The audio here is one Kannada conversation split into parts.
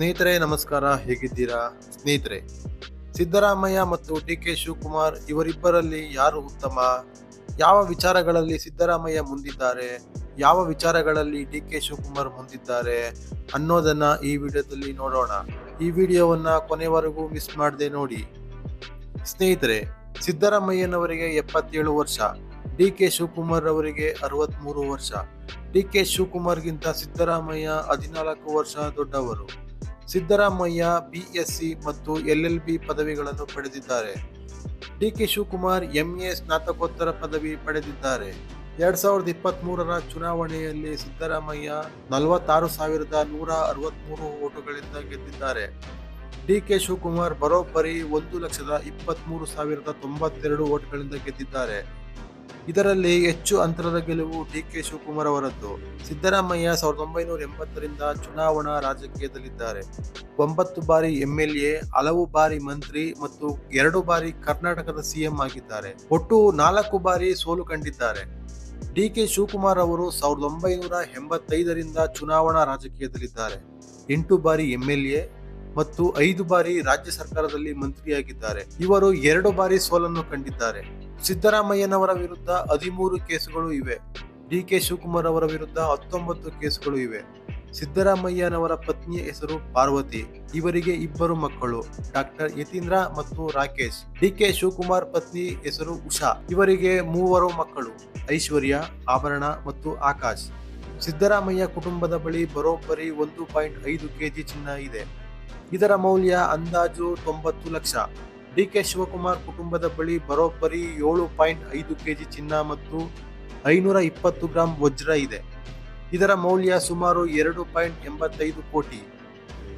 ಸ್ನೇಹಿತರೆ, ನಮಸ್ಕಾರ. ಹೇಗಿದ್ದೀರಾ? ಸ್ನೇಹಿತರೆ, ಸಿದ್ದರಾಮಯ್ಯ ಮತ್ತು ಡಿ ಕೆ ಶಿವಕುಮಾರ್ ಇವರಿಬ್ಬರಲ್ಲಿ ಯಾರು ಉತ್ತಮ? ಯಾವ ವಿಚಾರಗಳಲ್ಲಿ ಸಿದ್ದರಾಮಯ್ಯ ಮುಂದಿದ್ದಾರೆ? ಯಾವ ವಿಚಾರಗಳಲ್ಲಿ ಡಿ ಕೆ ಶಿವಕುಮಾರ್ ಮುಂದಿದ್ದಾರೆ? ಅನ್ನೋದನ್ನ ಈ ವಿಡಿಯೋದಲ್ಲಿ ನೋಡೋಣ. ಈ ವಿಡಿಯೋವನ್ನ ಕೊನೆವರೆಗೂ ಮಿಸ್ ಮಾಡದೆ ನೋಡಿ. ಸ್ನೇಹಿತರೆ, ಸಿದ್ದರಾಮಯ್ಯನವರಿಗೆ ಎಪ್ಪತ್ತೇಳು ವರ್ಷ ಡಿ ಕೆ ಶಿವಕುಮಾರ್ ಅವರಿಗೆ ಅರವತ್ತ್ಮೂರು ವರ್ಷ. ಡಿ ಕೆ ಶಿವಕುಮಾರ್ಗಿಂತ ಸಿದ್ದರಾಮಯ್ಯ ಹದಿನಾಲ್ಕು ವರ್ಷ ದೊಡ್ಡವರು. ಸಿದ್ದರಾಮಯ್ಯ, ಬಿಎಸ್ಸಿ ಮತ್ತು ಎಲ್ಎಲ್ಬಿ ಪದವಿಗಳನ್ನು ಪಡೆದಿದ್ದಾರೆ. ಡಿ ಕೆ ಶಿವಕುಮಾರ್ ಎಂಎ ಸ್ನಾತಕೋತ್ತರ ಪದವಿ ಪಡೆದಿದ್ದಾರೆ. ಎರಡ್ ಸಾವಿರದ ಇಪ್ಪತ್ತ್ ಮೂರರ ಚುನಾವಣೆಯಲ್ಲಿ ಸಿದ್ದರಾಮಯ್ಯ ನಲವತ್ತಾರು ಸಾವಿರದ ನೂರ ಅರವತ್ಮೂರು ಓಟುಗಳಿಂದ ಗೆದ್ದಿದ್ದಾರೆ. ಡಿ ಕೆ ಶಿವಕುಮಾರ್ ಬರೋಬ್ಬರಿ ಒಂದು ಲಕ್ಷದ ಇಪ್ಪತ್ಮೂರು ಸಾವಿರದ ತೊಂಬತ್ತೆರಡು ಓಟ್ಗಳಿಂದ ಗೆದ್ದಿದ್ದಾರೆ. ಇದರಲ್ಲಿ ಹೆಚ್ಚು ಅಂತರದ ಗೆಲುವು ಡಿ ಕೆ ಶಿವಕುಮಾರ್ ಅವರದ್ದು. ಸಿದ್ದರಾಮಯ್ಯ ಸಾವಿರದ ಒಂಬೈನೂರ ಎಂಬತ್ತರಿಂದ ಚುನಾವಣಾ ರಾಜಕೀಯದಲ್ಲಿದ್ದಾರೆ. ಒಂಬತ್ತು ಬಾರಿ ಎಂಎಲ್ಎ, ಹಲವು ಬಾರಿ ಮಂತ್ರಿ ಮತ್ತು ಎರಡು ಬಾರಿ ಕರ್ನಾಟಕದ ಸಿಎಂ ಆಗಿದ್ದಾರೆ. ಒಟ್ಟು ನಾಲ್ಕು ಬಾರಿ ಸೋಲು ಕಂಡಿದ್ದಾರೆ. ಡಿ ಕೆ ಶಿವಕುಮಾರ್ ಅವರು ಸಾವಿರದ ಒಂಬೈನೂರ ಎಂಬತ್ತೈದರಿಂದ ಚುನಾವಣಾ ರಾಜಕೀಯದಲ್ಲಿದ್ದಾರೆ. ಎಂಟು ಬಾರಿ ಎಂಎಲ್ಎ ಮತ್ತು ಐದು ಬಾರಿ ರಾಜ್ಯ ಸರ್ಕಾರದಲ್ಲಿ ಮಂತ್ರಿಯಾಗಿದ್ದಾರೆ. ಇವರು ಎರಡು ಬಾರಿ ಸೋಲನ್ನು ಕಂಡಿದ್ದಾರೆ. ಸಿದ್ದರಾಮಯ್ಯನವರ ವಿರುದ್ಧ ಹದಿಮೂರು ಕೇಸುಗಳು ಇವೆ. ಡಿ ಕೆ ಶಿವಕುಮಾರ್ ಅವರ ವಿರುದ್ಧ ಹತ್ತೊಂಬತ್ತು ಕೇಸುಗಳು ಇವೆ. ಸಿದ್ದರಾಮಯ್ಯನವರ ಪತ್ನಿಯ ಹೆಸರು ಪಾರ್ವತಿ. ಇವರಿಗೆ ಇಬ್ಬರು ಮಕ್ಕಳು. ಡಾಕ್ಟರ್ ಯತೀಂದ್ರ ಮತ್ತು ರಾಕೇಶ್. ಡಿ ಕೆ ಶಿವಕುಮಾರ್ ಪತ್ನಿ ಹೆಸರು ಉಷಾ. ಇವರಿಗೆ ಮೂವರು ಮಕ್ಕಳು. ಐಶ್ವರ್ಯ, ಆಭರಣ ಮತ್ತು ಆಕಾಶ್. ಸಿದ್ದರಾಮಯ್ಯ ಕುಟುಂಬದ ಬಳಿ ಬರೋಬ್ಬರಿ ಒಂದು ಪಾಯಿಂಟ್ ಐದು ಕೆಜಿ ಚಿನ್ನ ಇದೆ. ಇದರ ಮೌಲ್ಯ ಅಂದಾಜು ತೊಂಬತ್ತು ಲಕ್ಷ. ಡಿ ಕೆ ಶಿವಕುಮಾರ್ ಕುಟುಂಬದ ಬಳಿ ಬರೋಬ್ಬರಿ ಏಳು ಪಾಯಿಂಟ್ ಐದು ಕೆಜಿ ಚಿನ್ನ ಮತ್ತು ಐನೂರ ಇಪ್ಪತ್ತು ಗ್ರಾಂ ವಜ್ರ ಇದೆ. ಇದರ ಮೌಲ್ಯ ಸುಮಾರು ಎರಡು ಪಾಯಿಂಟ್ ಎಂಬತ್ತೈದು ಕೋಟಿ.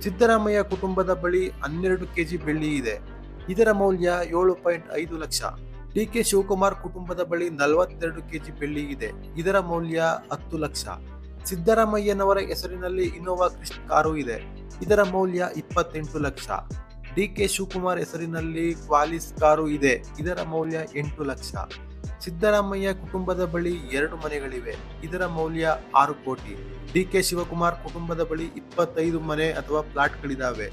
ಸಿದ್ದರಾಮಯ್ಯ ಕುಟುಂಬದ ಬಳಿ ಹನ್ನೆರಡು ಕೆಜಿ ಬೆಳ್ಳಿ ಇದೆ. ಇದರ ಮೌಲ್ಯ ಏಳು ಪಾಯಿಂಟ್ ಐದು ಲಕ್ಷ. ಡಿ ಕೆ ಶಿವಕುಮಾರ್ ಕುಟುಂಬದ ಬಳಿ ನಲವತ್ತೆರಡು ಕೆಜಿ ಬೆಳ್ಳಿ ಇದೆ. ಇದರ ಮೌಲ್ಯ ಹತ್ತು ಲಕ್ಷ. ಸಿದ್ದರಾಮಯ್ಯನವರ ಹೆಸರಿನಲ್ಲಿ ಇನೋವಾ ಕ್ರಿಸ್ಟ್ ಕಾರು ಇದೆ. ಇದರ ಮೌಲ್ಯ ಇಪ್ಪತ್ತೆಂಟು ಲಕ್ಷ. ಡಿ ಕೆ ಶಿವಕುಮಾರ್ ಹೆಸರಿನಲ್ಲಿ ಕ್ವಾಲಿಸ್ ಕಾರು ಇದೆ. ಇದರ ಮೌಲ್ಯ ಎಂಟು ಲಕ್ಷ. ಸಿದ್ದರಾಮಯ್ಯ ಕುಟುಂಬದ ಬಳಿ ಎರಡು ಮನೆಗಳಿವೆ. ಇದರ ಮೌಲ್ಯ ಆರು ಕೋಟಿ. ಡಿ ಕೆ ಶಿವಕುಮಾರ್ ಕುಟುಂಬದ ಬಳಿ ಇಪ್ಪತ್ತೈದು ಮನೆ ಅಥವಾ ಪ್ಲಾಟ್ಗಳಿದಾವೆ.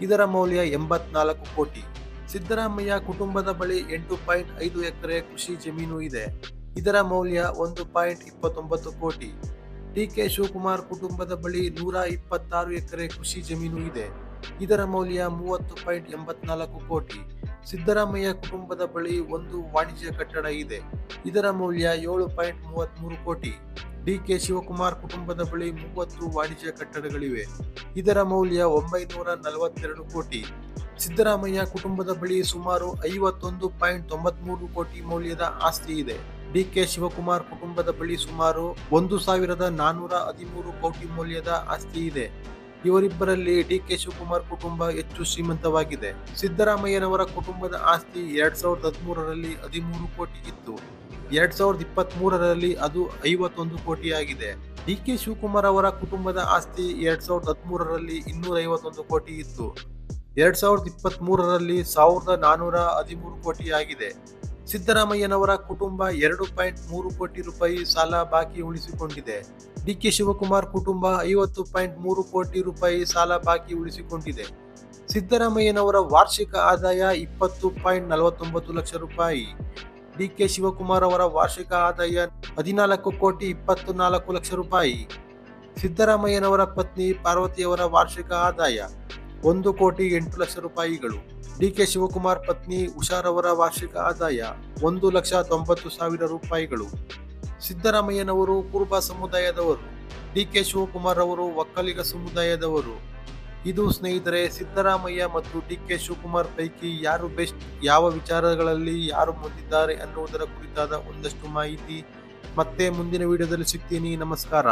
ಇದರ ಮೌಲ್ಯ ಎಂಬತ್ನಾಲ್ಕು ಕೋಟಿ. ಸಿದ್ದರಾಮಯ್ಯ ಕುಟುಂಬದ ಬಳಿ ಎಂಟು ಪಾಯಿಂಟ್ ಐದು ಎಕರೆ ಕೃಷಿ ಜಮೀನು ಇದೆ. ಇದರ ಮೌಲ್ಯ ಒಂದು ಪಾಯಿಂಟ್ ಇಪ್ಪತ್ತೊಂಬತ್ತು ಕೋಟಿ. ಡಿ ಕೆ ಶಿವಕುಮಾರ್ ಕುಟುಂಬದ ಬಳಿ ನೂರ ಇಪ್ಪತ್ತಾರು ಎಕರೆ ಕೃಷಿ ಜಮೀನು ಇದೆ. ಇದರ ಮೌಲ್ಯ ಮೂವತ್ತು ಪಾಯಿಂಟ್ ಎಂಬತ್ನಾಲ್ಕು ಕೋಟಿ. ಸಿದ್ದರಾಮಯ್ಯ ಕುಟುಂಬದ ಬಳಿ ಒಂದು ವಾಣಿಜ್ಯ ಕಟ್ಟಡ ಇದೆ. ಇದರ ಮೌಲ್ಯ ಏಳು ಪಾಯಿಂಟ್ ಮೂವತ್ಮೂರು ಕೋಟಿ. ಡಿಕೆ ಶಿವಕುಮಾರ್ ಕುಟುಂಬದ ಬಳಿ ಮೂವತ್ತು ವಾಣಿಜ್ಯ ಕಟ್ಟಡಗಳಿವೆ. ಇದರ ಮೌಲ್ಯ ಒಂಬೈನೂರ ನಲವತ್ತೆರಡು ಕೋಟಿ. ಸಿದ್ದರಾಮಯ್ಯ ಕುಟುಂಬದ ಬಳಿ ಸುಮಾರು ಐವತ್ತೊಂದು ಪಾಯಿಂಟ್ ತೊಂಬತ್ಮೂರು ಕೋಟಿ ಮೌಲ್ಯದ ಆಸ್ತಿ ಇದೆ. ಡಿ ಕೆ ಶಿವಕುಮಾರ್ ಕುಟುಂಬದ ಬಳಿ ಸುಮಾರು ಒಂದು ಸಾವಿರದ ನಾನ್ನೂರ ಹದಿಮೂರು ಕೋಟಿ ಮೌಲ್ಯದ ಆಸ್ತಿ ಇದೆ. ಇವರಿಬ್ಬರಲ್ಲಿ ಡಿ ಕೆ ಶಿವಕುಮಾರ್ ಕುಟುಂಬ ಹೆಚ್ಚು ಶ್ರೀಮಂತವಾಗಿದೆ. ಸಿದ್ದರಾಮಯ್ಯನವರ ಕುಟುಂಬದ ಆಸ್ತಿ ಎರಡ್ ಸಾವಿರದ ಹದಿಮೂರರಲ್ಲಿ ಹದಿಮೂರು ಕೋಟಿ ಇತ್ತು. ಎರಡ್ ಸಾವಿರದ ಇಪ್ಪತ್ತ್ ಮೂರರಲ್ಲಿ ಅದು ಐವತ್ತೊಂದು ಕೋಟಿ ಆಗಿದೆ. ಡಿ ಕೆ ಶಿವಕುಮಾರ್ ಅವರ ಕುಟುಂಬದ ಆಸ್ತಿ ಎರಡ್ ಸಾವಿರದ ಹದಿಮೂರರಲ್ಲಿ ಇನ್ನೂರ ಐವತ್ತೊಂದು ಕೋಟಿ ಇತ್ತು. ಎರಡ್ ಸಾವಿರದ ಇಪ್ಪತ್ತ್ ಮೂರರಲ್ಲಿ ಸಾವಿರದ ನಾನ್ನೂರ ಹದಿಮೂರು ಕೋಟಿ ಆಗಿದೆ. ಸಿದ್ದರಾಮಯ್ಯನವರ ಕುಟುಂಬ ಎರಡು ಪಾಯಿಂಟ್ ಮೂರು ಕೋಟಿ ರೂಪಾಯಿ ಸಾಲ ಬಾಕಿ ಉಳಿಸಿಕೊಂಡಿದೆ. ಡಿಕೆ ಶಿವಕುಮಾರ್ ಕುಟುಂಬ ಐವತ್ತು ಪಾಯಿಂಟ್ ಮೂರು ಕೋಟಿ ರೂಪಾಯಿ ಸಾಲ ಬಾಕಿ ಉಳಿಸಿಕೊಂಡಿದೆ. ಸಿದ್ದರಾಮಯ್ಯನವರ ವಾರ್ಷಿಕ ಆದಾಯ ಇಪ್ಪತ್ತು ಪಾಯಿಂಟ್ ನಲವತ್ತೊಂಬತ್ತು ಲಕ್ಷ ರೂಪಾಯಿ. ಡಿಕೆ ಶಿವಕುಮಾರ್ ಅವರ ವಾರ್ಷಿಕ ಆದಾಯ ಹದಿನಾಲ್ಕು ಕೋಟಿ ಇಪ್ಪತ್ತು ನಾಲ್ಕು ಲಕ್ಷ ರೂಪಾಯಿ. ಸಿದ್ದರಾಮಯ್ಯನವರ ಪತ್ನಿ ಪಾರ್ವತಿಯವರ ವಾರ್ಷಿಕ ಆದಾಯ ಒಂದು ಕೋಟಿ ಎಂಟು ಲಕ್ಷ ರೂಪಾಯಿಗಳು. ಡಿ ಕೆ ಶಿವಕುಮಾರ್ ಪತ್ನಿ ಉಷಾರವರ ವಾರ್ಷಿಕ ಆದಾಯ ಒಂದು ಲಕ್ಷ ತೊಂಬತ್ತು ಸಾವಿರ ರೂಪಾಯಿಗಳು. ಸಿದ್ದರಾಮಯ್ಯನವರು ಕುರುಬ ಸಮುದಾಯದವರು. ಡಿ ಕೆ ಶಿವಕುಮಾರ್ ಅವರು ಒಕ್ಕಲಿಗ ಸಮುದಾಯದವರು. ಇದು ಸ್ನೇಹಿತರೆ, ಸಿದ್ದರಾಮಯ್ಯ ಮತ್ತು ಡಿ ಕೆ ಶಿವಕುಮಾರ್ ಪೈಕಿ ಯಾರು ಬೆಸ್ಟ್, ಯಾವ ವಿಚಾರಗಳಲ್ಲಿ ಯಾರು ಮುಂದಿದ್ದಾರೆ ಅನ್ನುವುದರ ಕುರಿತಾದ ಒಂದಷ್ಟು ಮಾಹಿತಿ ಮತ್ತೆ ಮುಂದಿನ ವಿಡಿಯೋದಲ್ಲಿ ಸಿಗ್ತೀನಿ. ನಮಸ್ಕಾರ.